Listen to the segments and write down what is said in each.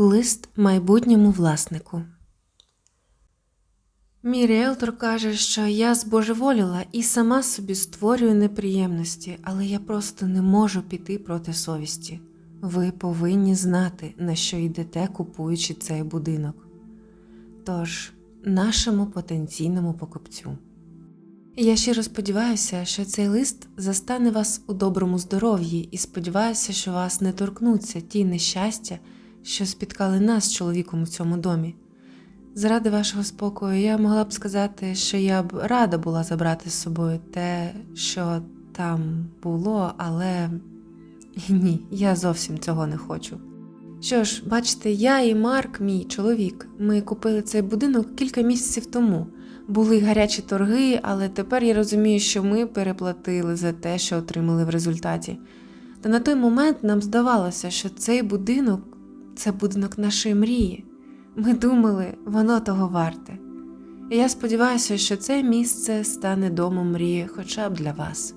Лист майбутньому власнику. Мій ріелтор каже, що я збожеволіла і сама собі створюю неприємності, але я просто не можу піти проти совісті. Ви повинні знати, на що йдете, купуючи цей будинок. Тож, нашому потенційному покупцю. Я щиро сподіваюся, що цей лист застане вас у доброму здоров'ї і сподіваюся, що вас не торкнуться ті нещастя, що спіткали нас з чоловіком у цьому домі. Заради вашого спокою я могла б сказати, що я б рада була забрати з собою те, що там було, але ні, я зовсім цього не хочу. Що ж, бачите, я і Марк, мій чоловік, ми купили цей будинок кілька місяців тому. Були гарячі торги, але тепер я розумію, що ми переплатили за те, що отримали в результаті. Та на той момент нам здавалося, що цей будинок це будинок нашої мрії. Ми думали, воно того варте. І я сподіваюся, що це місце стане домом мрії хоча б для вас.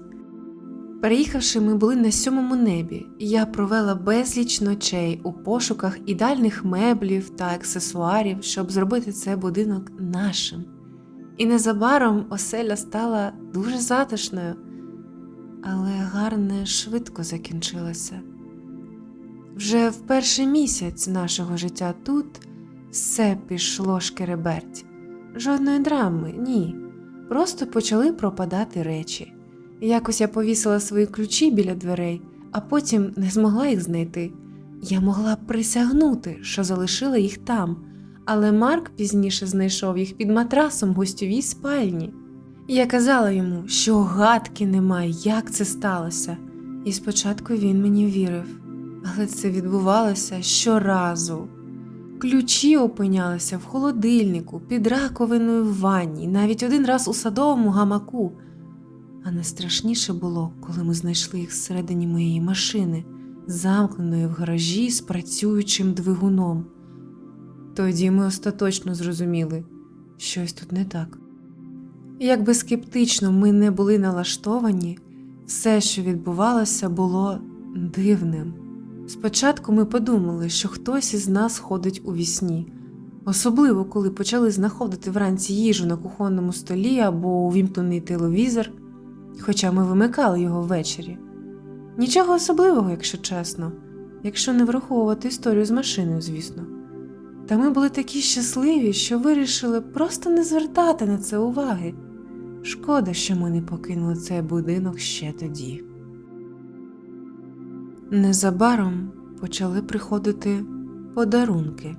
Переїхавши, ми були на сьомому небі, і я провела безліч ночей у пошуках ідеальних меблів та аксесуарів, щоб зробити цей будинок нашим. І незабаром оселя стала дуже затишною, але гарне швидко закінчилося. Вже в перший місяць нашого життя тут все пішло шкереберть. Жодної драми, ні. Просто почали пропадати речі. Якось я повісила свої ключі біля дверей, а потім не змогла їх знайти. Я могла присягнути, що залишила їх там, але Марк пізніше знайшов їх під матрасом в гостьовій спальні. Я казала йому, що гадки немає, як це сталося, і спочатку він мені вірив, але це відбувалося щоразу. Ключі опинялися в холодильнику, під раковиною в ванні, навіть один раз у садовому гамаку. А найстрашніше було, коли ми знайшли їх всередині моєї машини, замкненої в гаражі з працюючим двигуном. Тоді ми остаточно зрозуміли, щось тут не так. Як би скептично ми не були налаштовані, все, що відбувалося, було дивним. Спочатку ми подумали, що хтось із нас ходить у вісні, особливо коли почали знаходити вранці їжу на кухонному столі або увімкнений телевізор, хоча ми вимикали його ввечері. Нічого особливого, якщо чесно, якщо не враховувати історію з машиною, звісно. Та ми були такі щасливі, що вирішили просто не звертати на це уваги. Шкода, що ми не покинули цей будинок ще тоді. Незабаром почали приходити подарунки.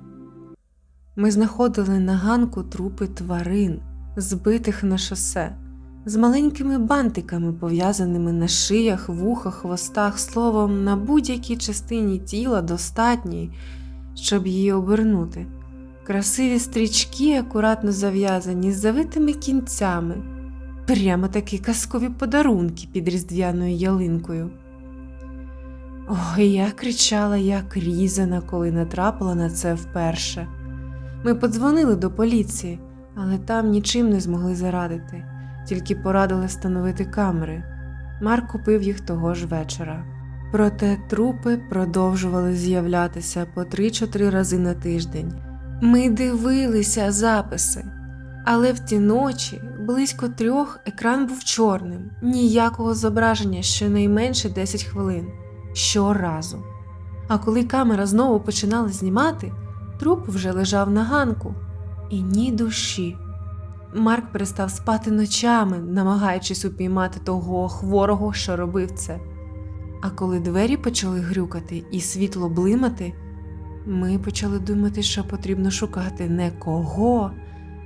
Ми знаходили на ганку трупи тварин, збитих на шосе, з маленькими бантиками, пов'язаними на шиях, вухах, хвостах, словом, на будь-якій частині тіла достатній, щоб її обернути. Красиві стрічки, акуратно зав'язані з завитими кінцями, прямо такі казкові подарунки під різдвяною ялинкою. Ой, я кричала, як різана, коли натрапила на це вперше. Ми подзвонили до поліції, але там нічим не змогли зарадити, тільки порадили встановити камери. Марк купив їх того ж вечора. Проте трупи продовжували з'являтися по 3-4 рази на тиждень. Ми дивилися записи, але в ті ночі, близько трьох, екран був чорним, ніякого зображення щонайменше 10 хвилин щоразу. А коли камера знову починала знімати, труп вже лежав на ганку і ні душі. Марк перестав спати ночами, намагаючись упіймати того хворого, що робив це. А коли двері почали грюкати і світло блимати, ми почали думати, що потрібно шукати не кого,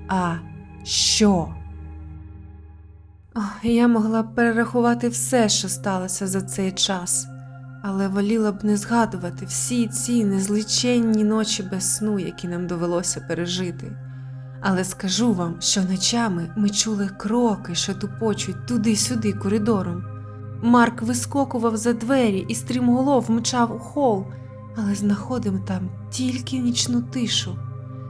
а що. Я могла перерахувати все, що сталося за цей час, але воліла б не згадувати всі ці незліченні ночі без сну, які нам довелося пережити. Але скажу вам, що ночами ми чули кроки, що тупочуть туди-сюди коридором. Марк вискокував за двері і стрімголов мчав у хол, але знаходимо там тільки нічну тишу.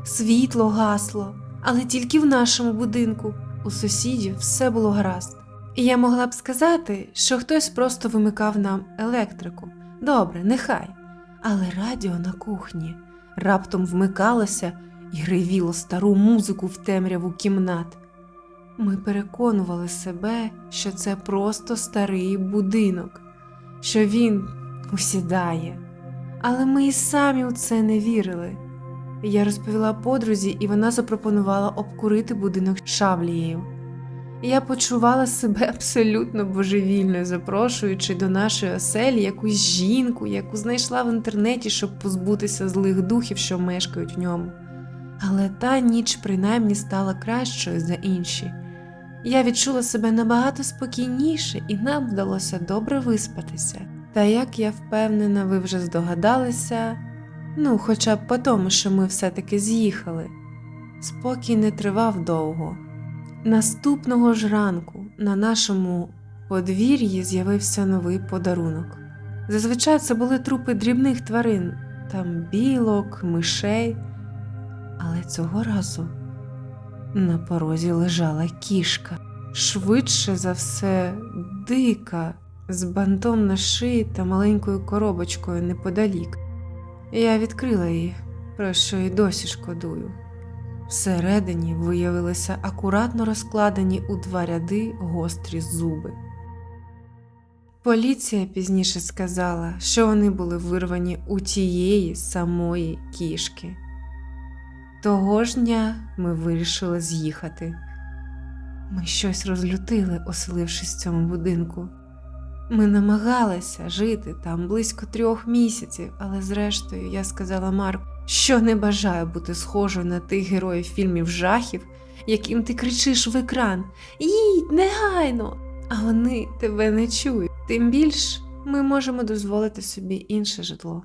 Світло гасло, але тільки в нашому будинку. У сусідів все було гаразд. І я могла б сказати, що хтось просто вимикав нам електрику. Добре, нехай. Але радіо на кухні, раптом вмикалося і ревіло стару музику в темряву кімнат. Ми переконували себе, що це просто старий будинок, що він усідає. Але ми і самі у це не вірили. Я розповіла подрузі, і вона запропонувала обкурити будинок шавлією. Я почувала себе абсолютно божевільною, запрошуючи до нашої оселі якусь жінку, яку знайшла в інтернеті, щоб позбутися злих духів, що мешкають в ньому. Але та ніч принаймні стала кращою за інші. Я відчула себе набагато спокійніше, і нам вдалося добре виспатися. Та як я впевнена, ви вже здогадалися, ну, хоча б по тому, що ми все-таки з'їхали. Спокій не тривав довго. Наступного ж ранку на нашому подвір'ї з'явився новий подарунок. Зазвичай це були трупи дрібних тварин, там білок, мишей. Але цього разу на порозі лежала кішка, швидше за все, дика, з бантом на шиї та маленькою коробочкою неподалік. Я відкрила її, про що й досі шкодую. Всередині виявилися акуратно розкладені у два ряди гострі зуби. Поліція пізніше сказала, що вони були вирвані у тієї самої кішки. Того ж дня ми вирішили з'їхати. Ми щось розлютили, оселившись в цьому будинку. Ми намагалися жити там близько трьох місяців, але зрештою я сказала Марку, що не бажаю бути схожою на тих героїв фільмів жахів, яким ти кричиш в екран Їдь негайно! А вони тебе не чують. Тим більш ми можемо дозволити собі інше житло.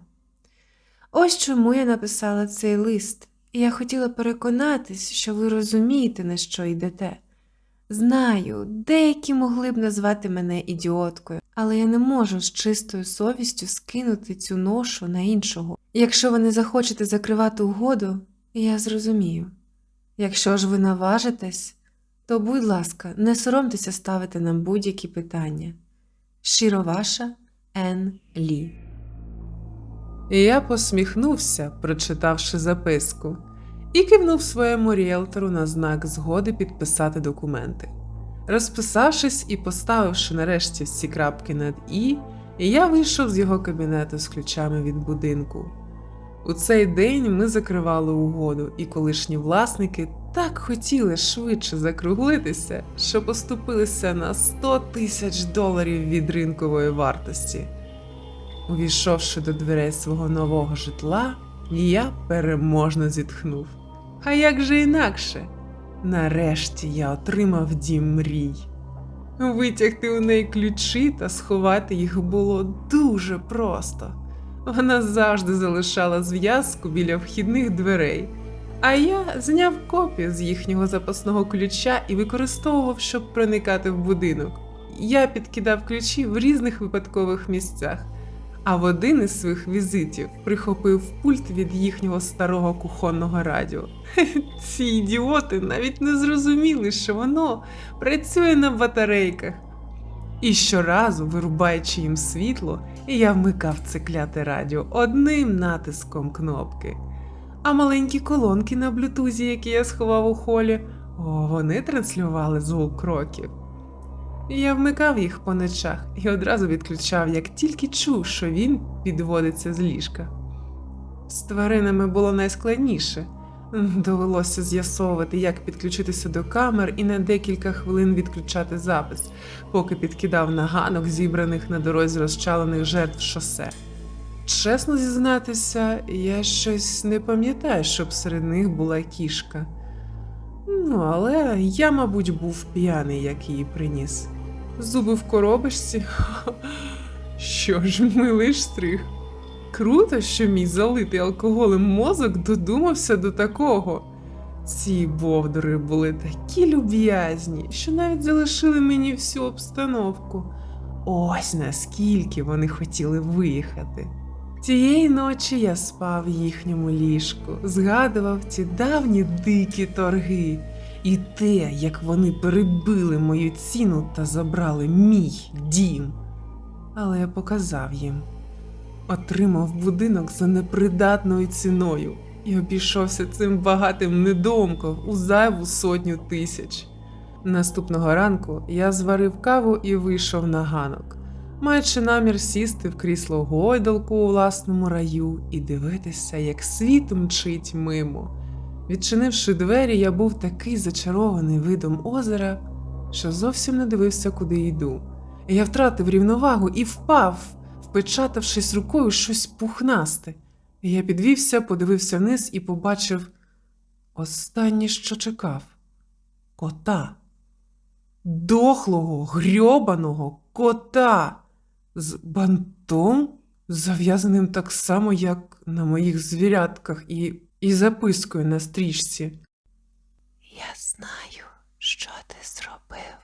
Ось чому я написала цей лист, і я хотіла переконатись, що ви розумієте, на що йдете. Знаю, деякі могли б назвати мене ідіоткою, але я не можу з чистою совістю скинути цю ношу на іншого. Якщо ви не захочете закривати угоду, я зрозумію. Якщо ж ви наважитесь, то, будь ласка, не соромтеся ставити нам будь-які питання. Щиро ваша Ен Лі. Я посміхнувся, прочитавши записку, і кивнув своєму ріелтору на знак згоди підписати документи. Розписавшись і поставивши нарешті всі крапки над І, я вийшов з його кабінету з ключами від будинку. У цей день ми закривали угоду, і колишні власники так хотіли швидше закруглитися, що поступилися на 100 тисяч доларів від ринкової вартості. Увійшовши до дверей свого нового житла, я переможно зітхнув. А як же інакше? Нарешті я отримав дім мрій. Витягти у неї ключі та сховати їх було дуже просто. Вона завжди залишала зв'язку біля вхідних дверей, а я зняв копію з їхнього запасного ключа і використовував, щоб проникати в будинок. Я підкидав ключі в різних випадкових місцях, а в один із своїх візитів прихопив пульт від їхнього старого кухонного радіо. Ці ідіоти навіть не зрозуміли, що воно працює на батарейках. І щоразу, вирубаючи їм світло, я вмикав це кляте радіо одним натиском кнопки. А маленькі колонки на блютузі, які я сховав у холі, о, вони транслювали звук кроків. Я вмикав їх по ночах і одразу відключав, як тільки чув, що він підводиться з ліжка. З тваринами було найскладніше. Довелося з'ясовувати, як підключитися до камер і на декілька хвилин відключати запис, поки підкидав наганок, зібраних на дорозі розчалених жертв шосе. Чесно зізнатися, я щось не пам'ятаю, щоб серед них була кішка. Ну, але я, мабуть, був п'яний, як її приніс. Зуби в коробочці. Що ж, милий штрих. Круто, що мій залитий алкоголем мозок додумався до такого. Ці бовдури були такі люб'язні, що навіть залишили мені всю обстановку. Ось наскільки вони хотіли виїхати. Тієї ночі я спав в їхньому ліжку, згадував ті давні дикі торги і те, як вони перебили мою ціну та забрали мій дім. Але я показав їм. Отримав будинок за непридатною ціною і обійшовся цим багатим недомком у зайву сотню тисяч. Наступного ранку я зварив каву і вийшов на ганок, маючи намір сісти в крісло гойдалку у власному раю і дивитися, як світ мчить мимо. Відчинивши двері, я був такий зачарований видом озера, що зовсім не дивився, куди йду. Я втратив рівновагу і впав, впечатавшись рукою щось пухнасте. Я підвівся, подивився вниз і побачив останнє, що чекав кота. Дохлого, грьобаного кота з бантом, зав'язаним так само, як на моїх звірятках, і, і запискою на стрічці. Я знаю, що ти зробив.